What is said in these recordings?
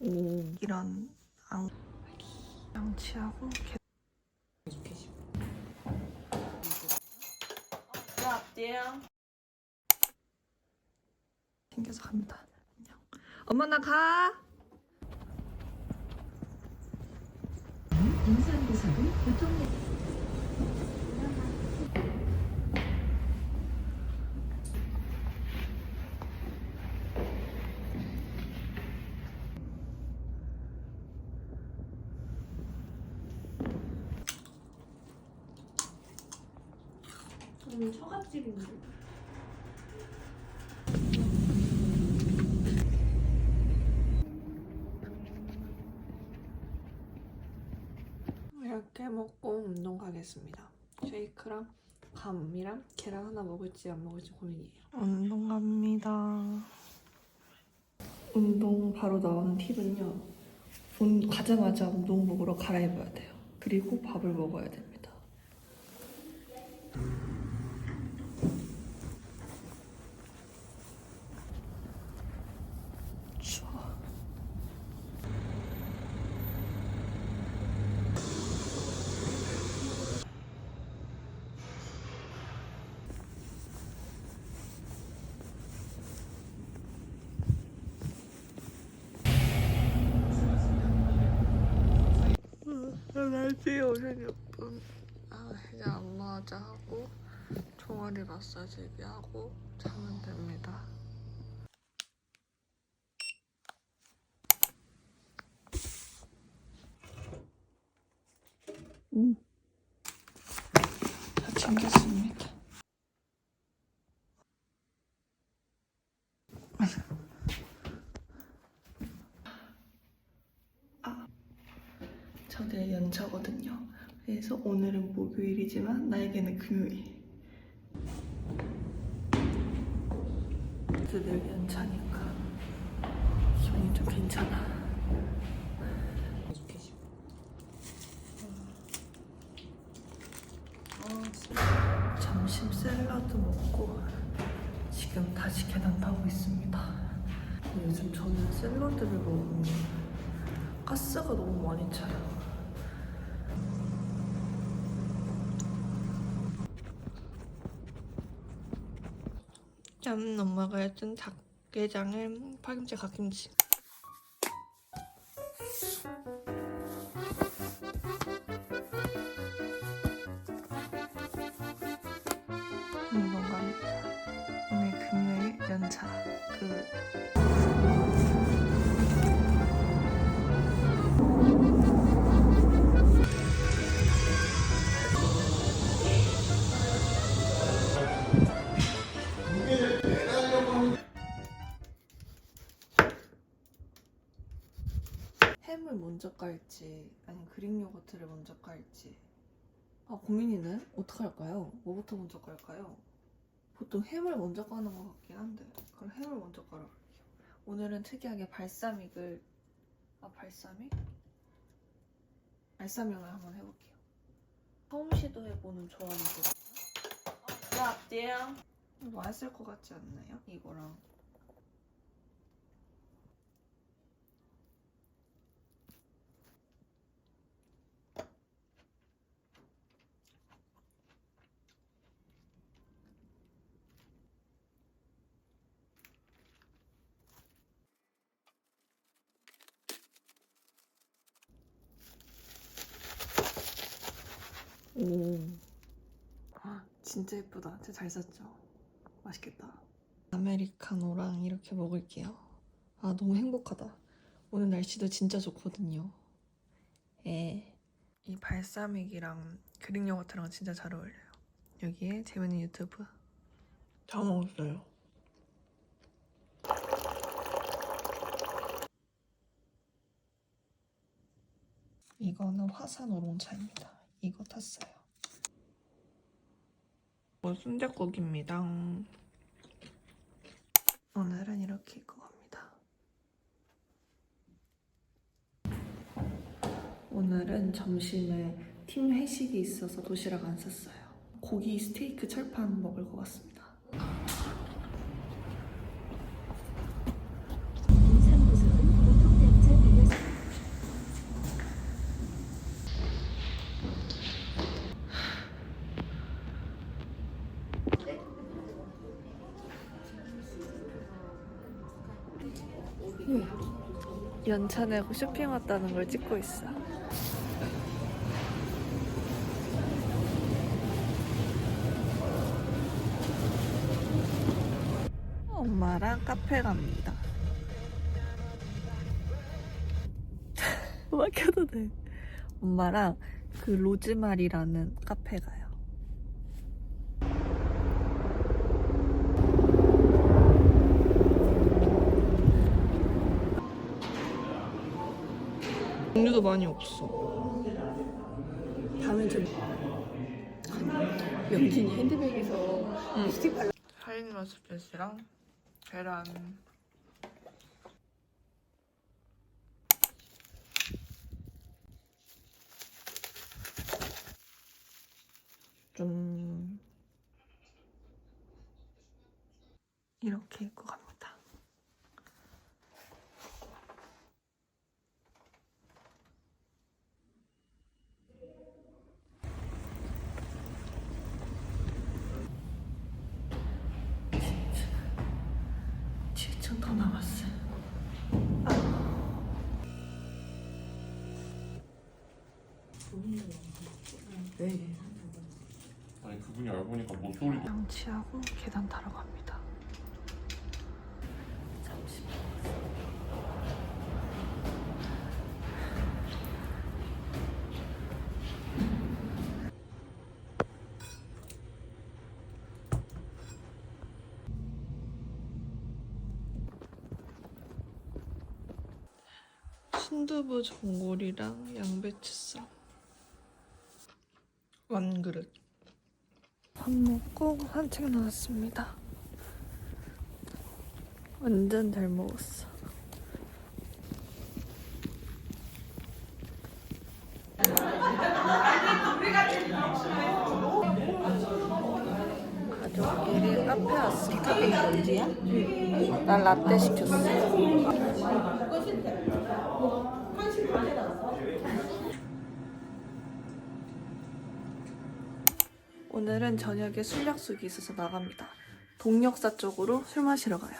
오. 이런 양, 양치하고 개... 챙겨서 갑니다. 안녕. 엄마 나 가. 임산부석은 교통 저는 처갓집인데. 이렇게 먹고 운동 가겠습니다. 쉐이크랑 밤이랑 계란 하나 먹을지 안 먹을지 고민이에요. 운동 갑니다. 운동 바로 나오는 팁은요. 운- 가자마자 운동복으로 갈아입어야 돼요. 그리고 밥을 먹어야 됩니다. 추워. 오신 예쁜 아 이제 안마하자 하고 종아리 마사지기 하고 자면 됩니다. 음. 다 챙겼습니다. 저 내일 연차거든요. 그래서 오늘은 목요일이지만 나에게는 금요일. 내일 연차니까 기분이 좀 괜찮아. 점심 샐러드 먹고 지금 다시 계단 타고 있습니다. 요즘 저는 샐러드를 먹으면 가스가 너무 많이 차요. 짠 엄마가 해준 닭게장에 파김치 갓김치. 운동 갑니다. 오늘 금요일 연차. 그 햄을 먼저 깔지 아니면 그릭 요거트를 먼저 깔지 아 고민이네 어떡할까요? 뭐부터 먼저 깔까요? 보통 햄을 먼저 까는 것 같긴 한데 그럼 햄을 먼저 깔아볼게요 오늘은 특이하게 발사믹을 아 발사믹? 발사믹을 한번 해볼게요 처음 시도해보는 조합이거든요 야, 앞뒤야 맛있을 것 같지 않나요? 이거랑 오. 아, 진짜 예쁘다. 진짜 잘 샀죠? 맛있겠다. 아메리카노랑 이렇게 먹을게요. 아, 너무 행복하다. 오늘 날씨도 진짜 좋거든요. 예. 이 발사믹이랑 그릭 요거트랑 진짜 잘 어울려요. 여기에 재밌는 유튜브. 다 먹었어요. 이거는 화산 우롱차입니다. 이거 탔어요. 뭐 순댓국입니다. 오늘은 이렇게 입고 갑니다. 오늘은 점심에 팀 회식이 있어서 도시락 안 샀어요. 고기 스테이크 철판 먹을 것 같습니다. 연차 내고 쇼핑 왔다는 걸 찍고 있어. 엄마랑 카페 갑니다. 막혀도 돼. 엄마랑 그 로즈마리라는 카페 가요. 종류도 많이 없어. 다음에 좀 명진이 핸드백에서 립스틱 발라 샤인머스켓이랑 계란. 좀 이렇게 입고 갑니다. 아니 그분이 알고 보니까 목소리도 양치하고 계단 타러 갑니다. 잠시만. 순두부 전골이랑 양배추 쌈 완그릇 밥 먹고 산책 나왔습니다. 완전 잘 먹었어. 가족끼리 카페 왔어. 카페 뭔지야? 난 라떼 시켰어. 오늘은 저녁에 술 약속이 있어서 나갑니다. 동력사 쪽으로 술 마시러 가요.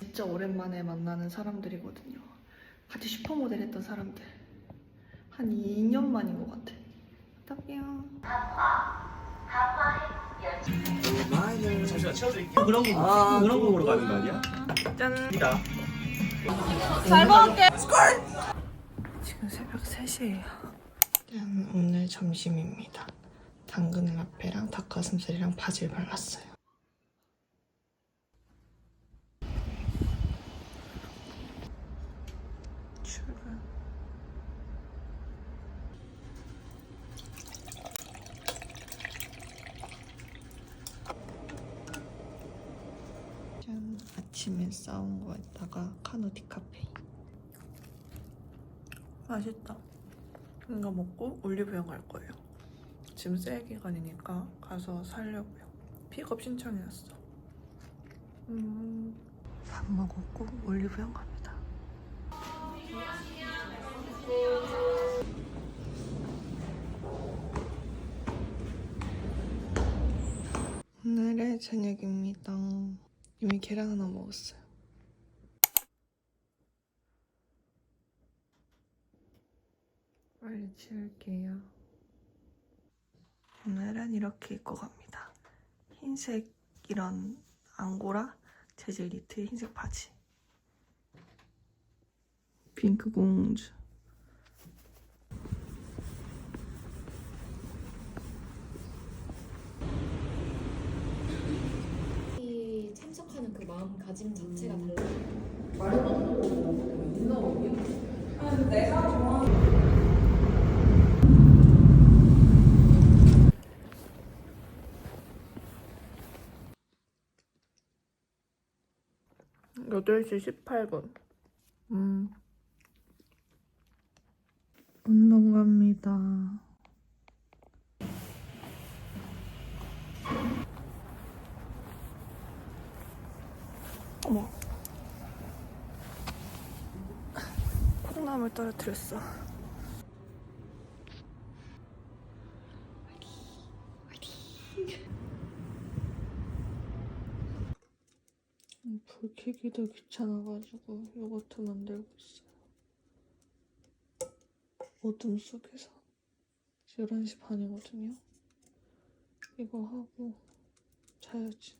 진짜 오랜만에 만나는 사람들이거든요. 같이 슈퍼모델 했던 사람들. 한 2년 만인 것 같아. 어떡해요. 잠시만 채워드릴게요. 그런 거 그런 거 보러 가는 거 아니야? 짠. 이다. 지금 새벽 3시예요. 짠, 오늘 점심입니다. 당근 라페랑 닭가슴살이랑 바질 발랐어요. 출근. 짠, 아침에 싸운 거에다가 카누티 카페인. 맛있다. 이거 먹고 올리브영 갈 거예요. 지금 셀 기간이니까 가서 살려고요. 픽업 신청해놨어. 음, 밥 먹었고 올리브영 갑니다. 오늘의 저녁입니다. 이미 계란 하나 먹었어요. 빨리 치울게요. 오늘은 이렇게 입고 갑니다. 흰색 이런 앙고라 재질 니트 흰색 바지. 핑크 공주. 이 참석하는 그 마음가짐 자체가 달라. 말해봐. 내가 좋아. 8시 18분. 음. 운동 갑니다. 어머. 콩나물 떨어뜨렸어. 불 키기도 귀찮아가지고 요거트 만들고 있어요. 어둠 속에서 11시 반이거든요. 이거 하고 자야지.